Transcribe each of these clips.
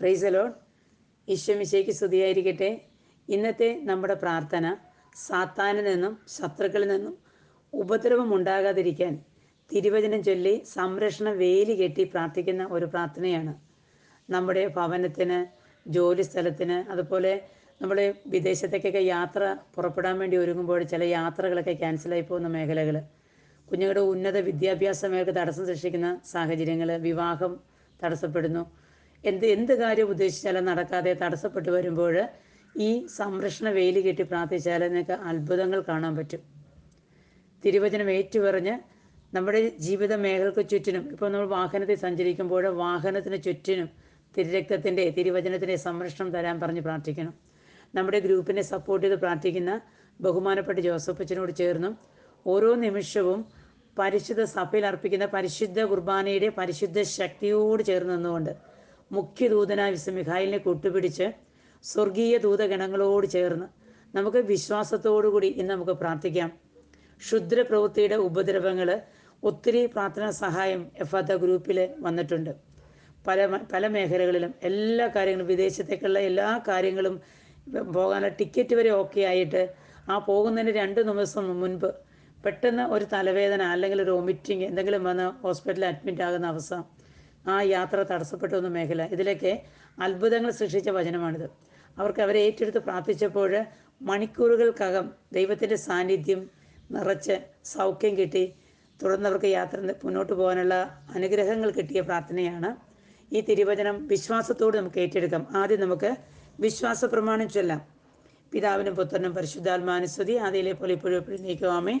പ്രൈസലോൺ ഈശ്വമിശയ്ക്ക് സ്തുതിയായിരിക്കട്ടെ. ഇന്നത്തെ നമ്മുടെ പ്രാർത്ഥന സാത്താനിൽ നിന്നും ശത്രുക്കളിൽ നിന്നും ഉപദ്രവം ഉണ്ടാകാതിരിക്കാൻ തിരുവചനം ചൊല്ലി സംരക്ഷണ വേലി കെട്ടി പ്രാർത്ഥിക്കുന്ന ഒരു പ്രാർത്ഥനയാണ്. നമ്മുടെ ഭവനത്തിന് ജോലി സ്ഥലത്തിന് അതുപോലെ നമ്മൾ വിദേശത്തേക്കൊക്കെ യാത്ര പുറപ്പെടാൻ വേണ്ടി ഒരുങ്ങുമ്പോൾ ചില യാത്രകളൊക്കെ ക്യാൻസലായി പോകുന്ന മേഖലകൾ കുഞ്ഞുങ്ങളുടെ ഉന്നത വിദ്യാഭ്യാസ മേഖല തടസ്സം സൃഷ്ടിക്കുന്ന സാഹചര്യങ്ങൾ വിവാഹം തടസ്സപ്പെടുന്നു. എന്ത് എന്ത് കാര്യം ഉദ്ദേശിച്ചാലും നടക്കാതെ തടസ്സപ്പെട്ടു വരുമ്പോൾ ഈ സംരക്ഷണ വേലി കെട്ടി പ്രാർത്ഥിച്ചാൽ നിങ്ങൾക്ക് അത്ഭുതങ്ങൾ കാണാൻ പറ്റും. തിരുവചനം ഏറ്റുപറഞ്ഞ് നമ്മുടെ ജീവിത മേഖലക്ക് ചുറ്റിനും ഇപ്പോൾ നമ്മൾ വാഹനത്തിൽ സഞ്ചരിക്കുമ്പോൾ വാഹനത്തിന് ചുറ്റിനും തിരുരക്തത്തിന്റെ തിരുവചനത്തിന്റെ സംരക്ഷണം തരാൻ പറഞ്ഞ് പ്രാർത്ഥിക്കണം. നമ്മുടെ ഗ്രൂപ്പിനെ സപ്പോർട്ട് ചെയ്ത് പ്രാർത്ഥിക്കുന്ന ബഹുമാനപ്പെട്ട ജോസഫ് അച്ഛനോട് ചേർന്നും. ഓരോ നിമിഷവും പരിശുദ്ധ സഭയിൽ അർപ്പിക്കുന്ന പരിശുദ്ധ കുർബാനയുടെ പരിശുദ്ധ ശക്തിയോട് ചേർന്ന് നിന്നുകൊണ്ട് മുഖ്യദൂതനായ വിശുദ്ധ മിഖായിലിനെ കൂട്ടുപിടിച്ച് സ്വർഗീയ ദൂതഗണങ്ങളോട് ചേർന്ന് നമുക്ക് വിശ്വാസത്തോടുകൂടി ഇന്ന് നമുക്ക് പ്രാർത്ഥിക്കാം. ക്ഷുദ്ര പ്രവൃത്തിയുടെ ഉപദ്രവങ്ങൾ ഒത്തിരി പ്രാർത്ഥനാ സഹായം എഫാത്ത ഗ്രൂപ്പിൽ വന്നിട്ടുണ്ട്. പല പല മേഖലകളിലും എല്ലാ കാര്യങ്ങളും വിദേശത്തേക്കുള്ള എല്ലാ കാര്യങ്ങളും പോകാനുള്ള ടിക്കറ്റ് വരെ ഓക്കെ ആയിട്ട് ആ പോകുന്നതിന് രണ്ട് ദിവസം മുൻപ് പെട്ടെന്ന് ഒരു തലവേദന അല്ലെങ്കിൽ ഒരു വൊമിറ്റിങ് എന്തെങ്കിലും വന്ന് ഹോസ്പിറ്റലിൽ അഡ്മിറ്റ് ആകുന്ന അവസ്ഥ. ആ യാത്ര തടസ്സപ്പെട്ടു വന്ന മേഖല. ഇതിലൊക്കെ അത്ഭുതങ്ങൾ സൃഷ്ടിച്ച വചനമാണിത്. അവർക്ക് അവരെ ഏറ്റെടുത്ത് പ്രാർത്ഥിച്ചപ്പോൾ മണിക്കൂറുകൾക്കകം ദൈവത്തിന്റെ സാന്നിധ്യം നിറച്ച് സൗഖ്യം കിട്ടി. തുടർന്ന് അവർക്ക് യാത്ര മുന്നോട്ട് പോകാനുള്ള അനുഗ്രഹങ്ങൾ കിട്ടിയ പ്രാർത്ഥനയാണ് ഈ തിരുവചനം. വിശ്വാസത്തോട് നമുക്ക് ഏറ്റെടുക്കാം. ആദ്യം നമുക്ക് വിശ്വാസ പ്രമാണം ചൊല്ലാം. പിതാവിനും പുത്രനും പരിശുദ്ധാത്മാനുസ്തുതി ആദ്യയിലെ പോലെ ഇപ്പോഴും എപ്പോഴും നീക്കുവാമേ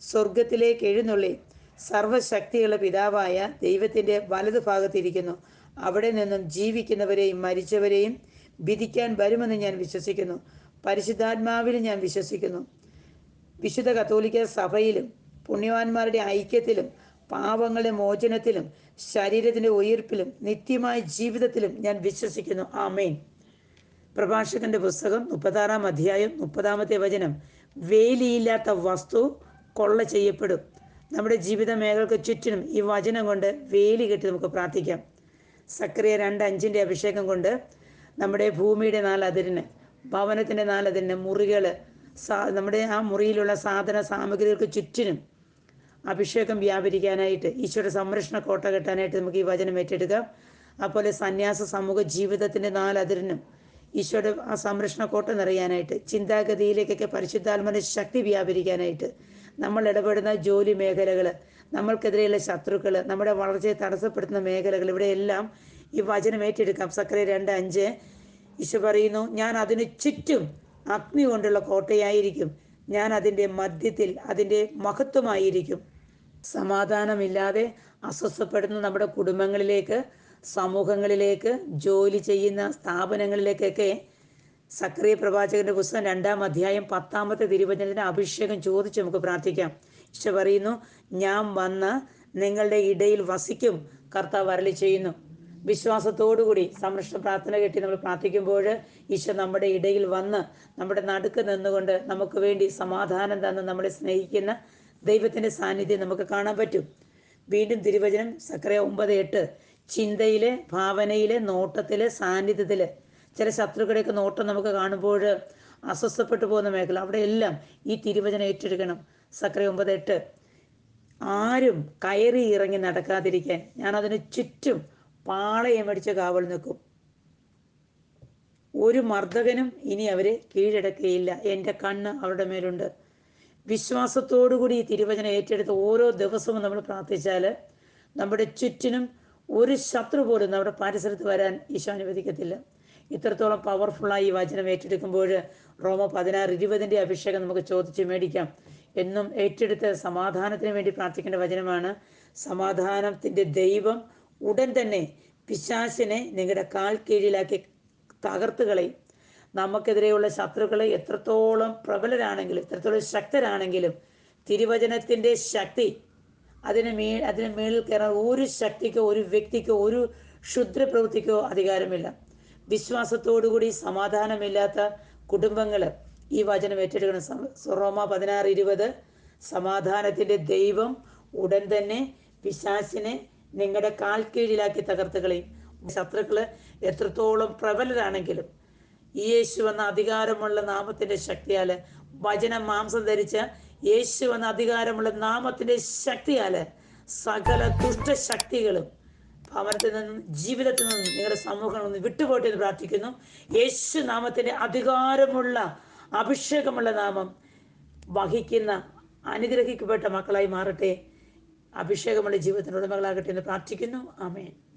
സ്വർഗത്തിലേക്ക് എഴുന്നള്ളി. സർവശക്തിയുള്ള പിതാവായ ദൈവത്തിന്റെ വലതു ഭാഗത്തിരിക്കുന്നു. അവിടെ നിന്നും ജീവിക്കുന്നവരെയും മരിച്ചവരെയും വിധിക്കാൻ വരുമെന്ന് ഞാൻ വിശ്വസിക്കുന്നു. പരിശുദ്ധാത്മാവിൽ ഞാൻ വിശ്വസിക്കുന്നു. വിശുദ്ധ കത്തോലിക്ക സഭയിലും പുണ്യവാന്മാരുടെ ഐക്യത്തിലും പാവങ്ങളുടെ മോചനത്തിലും ശരീരത്തിന്റെ ഉയർപ്പിലും നിത്യമായ ജീവിതത്തിലും ഞാൻ വിശ്വസിക്കുന്നു. ആമേൻ. പ്രഭാഷകന്റെ പുസ്തകം മുപ്പത്താറാം അധ്യായം മുപ്പതാമത്തെ വചനം. വേലിയില്ലാത്ത വസ്തു കൊള്ള ചെയ്യപ്പെടും. നമ്മുടെ ജീവിത മേഖലക്ക് ചുറ്റിനും ഈ വചനം കൊണ്ട് വേലി കെട്ടി നമുക്ക് പ്രാർത്ഥിക്കാം. സക്രിയ രണ്ട് അഞ്ചിന്റെ അഭിഷേകം കൊണ്ട് നമ്മുടെ ഭൂമിയുടെ നാലതിരിന് ഭവനത്തിന്റെ നാലതിരിന് മുറികൾ നമ്മുടെ ആ മുറിയിലുള്ള സാധന സാമഗ്രികൾക്ക് ചുറ്റിനും അഭിഷേകം വ്യാപരിക്കാനായിട്ട് ഈശോയുടെ സംരക്ഷണ കോട്ട കെട്ടാനായിട്ട് നമുക്ക് ഈ വചനം ഏറ്റെടുക്കാം. അതുപോലെ സന്യാസ സമൂഹ ജീവിതത്തിന്റെ നാലതിരിനും ഈശോയുടെ ആ സംരക്ഷണ കോട്ട നിറയാനായിട്ട് ചിന്താഗതിയിലേക്കൊക്കെ പരിശുദ്ധാത്മന ശക്തി വ്യാപരിക്കാനായിട്ട് നമ്മൾ ഇടപെടുന്ന ജോലി മേഖലകൾ നമ്മൾക്കെതിരെയുള്ള ശത്രുക്കൾ നമ്മുടെ വളർച്ചയെ തടസ്സപ്പെടുത്തുന്ന മേഖലകൾ ഇവിടെയെല്ലാം ഈ വചനം ഏറ്റെടുക്കാം. സക്രിയ രണ്ട് അഞ്ച്. ഈശോ പറയുന്നു ഞാൻ അതിന് ചുറ്റും അഗ്നി കൊണ്ടുള്ള കോട്ടയായിരിക്കും. ഞാൻ അതിന്റെ മധ്യത്തിൽ അതിന്റെ മഹത്വമായിരിക്കും. സമാധാനമില്ലാതെ അസ്വസ്ഥപ്പെടുന്ന നമ്മുടെ കുടുംബങ്ങളിലേക്ക് സമൂഹങ്ങളിലേക്ക് ജോലി ചെയ്യുന്ന സ്ഥാപനങ്ങളിലേക്കൊക്കെ സക്രിയ പ്രവാചകന്റെ പുസ്തകം രണ്ടാം അധ്യായം പത്താമത്തെ തിരുവചനത്തിന് അഭിഷേകം ചോദിച്ച് നമുക്ക് പ്രാർത്ഥിക്കാം. ഈശോ പറയുന്നു ഞാൻ വന്ന് നിങ്ങളുടെ ഇടയിൽ വസിക്കും. കർത്താവ് അരളി ചെയ്യുന്നു. വിശ്വാസത്തോടുകൂടി സംരക്ഷണ പ്രാർത്ഥന കെട്ടി നമ്മൾ പ്രാർത്ഥിക്കുമ്പോൾ ഈശോ നമ്മുടെ ഇടയിൽ വന്ന് നമ്മുടെ നടുക്ക് നിന്നുകൊണ്ട് നമുക്ക് വേണ്ടി സമാധാനം തന്ന് നമ്മളെ സ്നേഹിക്കുന്ന ദൈവത്തിന്റെ സാന്നിധ്യം നമുക്ക് കാണാൻ പറ്റും. വീണ്ടും തിരുവചനം സക്രിയ ഒമ്പത് എട്ട്. ചിന്തയിലെ ഭാവനയിലെ നോട്ടത്തിലെ സാന്നിധ്യത്തിൽ ചില ശത്രുക്കളുടെയൊക്കെ നോട്ടം നമുക്ക് കാണുമ്പോൾ അസ്വസ്ഥപ്പെട്ടു പോകുന്ന മേഖല. അവിടെ എല്ലാം ഈ തിരുവചനം ഏറ്റെടുക്കണം. സക്രി ഒമ്പത് എട്ട്. ആരും കയറി ഇറങ്ങി നടക്കാതിരിക്കാൻ. ഞാൻ അതിന് ചുറ്റും പാളയമടിച്ച് കാവൽ നിൽക്കും. ഒരു മർദ്ദകനും ഇനി അവരെ കീഴടക്കുകയില്ല. എന്റെ കണ്ണ് അവരുടെ മേലുണ്ട്. വിശ്വാസത്തോടുകൂടി ഈ തിരുവചനം ഏറ്റെടുത്ത് ഓരോ ദിവസവും നമ്മൾ പ്രാർത്ഥിച്ചാൽ നമ്മുടെ ചുറ്റിനും ഒരു ശത്രു പോലും നമ്മുടെ പരിസരത്ത് വരാൻ ഈശോ അനുവദിക്കത്തില്ല. ഇത്രത്തോളം പവർഫുള്ളായി ഈ വചനം ഏറ്റെടുക്കുമ്പോൾ റോമ പതിനാറ് ഇരുപതിന്റെ അഭിഷേകം നമുക്ക് ചോദിച്ച് മേടിക്കാം. എന്നും ഏറ്റെടുത്ത് സമാധാനത്തിന് വേണ്ടി പ്രാർത്ഥിക്കേണ്ട വചനമാണ്. സമാധാനത്തിന്റെ ദൈവം ഉടൻ തന്നെ പിശാസിനെ നിങ്ങളുടെ കാൽ കീഴിലാക്കി തകർത്ത് കളയും. നമുക്കെതിരെയുള്ള ശത്രുക്കളെ എത്രത്തോളം പ്രബലരാണെങ്കിലും എത്രത്തോളം ശക്തരാണെങ്കിലും തിരുവചനത്തിന്റെ ശക്തി അതിന് മീ അതിന് മേളിൽ കയറാൻ ഒരു ശക്തിക്കോ ഒരു വ്യക്തിക്കോ ഒരു ക്ഷുദ്ര പ്രവൃത്തിക്കോ അധികാരമില്ല. വിശ്വാസത്തോടുകൂടി സമാധാനമില്ലാത്ത കുടുംബങ്ങൾ ഈ വചനം ഏറ്റെടുക്കണം. സൊറോമ പതിനാറ് ഇരുപത് സമാധാനത്തിന്റെ ദൈവം ഉടൻ തന്നെ പിശാസിനെ നിങ്ങളുടെ കാൽ കീഴിലാക്കി തകർത്ത് കളയും. ശത്രുക്കൾ എത്രത്തോളം പ്രബലരാണെങ്കിലും യേശു എന്ന അധികാരമുള്ള നാമത്തിന്റെ ശക്തിയാൽ വചനം മാംസം ധരിച്ച യേശു എന്ന അധികാരമുള്ള നാമത്തിന്റെ ശക്തിയാൽ സകല ദുഷ്ടശക്തികളും ഭവനത്തിൽ നിന്നും ജീവിതത്തിൽ നിന്നും നിങ്ങളുടെ സമൂഹങ്ങളിൽ നിന്ന് വിട്ടുപോട്ടെ എന്ന് പ്രാർത്ഥിക്കുന്നു. യേശു നാമത്തിന്റെ അധികാരമുള്ള അഭിഷേകമുള്ള നാമം വഹിക്കുന്ന അനുഗ്രഹിക്കപ്പെട്ട മക്കളായി മാറട്ടെ. അഭിഷേകമുള്ള ജീവിതത്തിന്റെ ഉടമകളാകട്ടെ എന്ന് പ്രാർത്ഥിക്കുന്നു. ആമേൻ.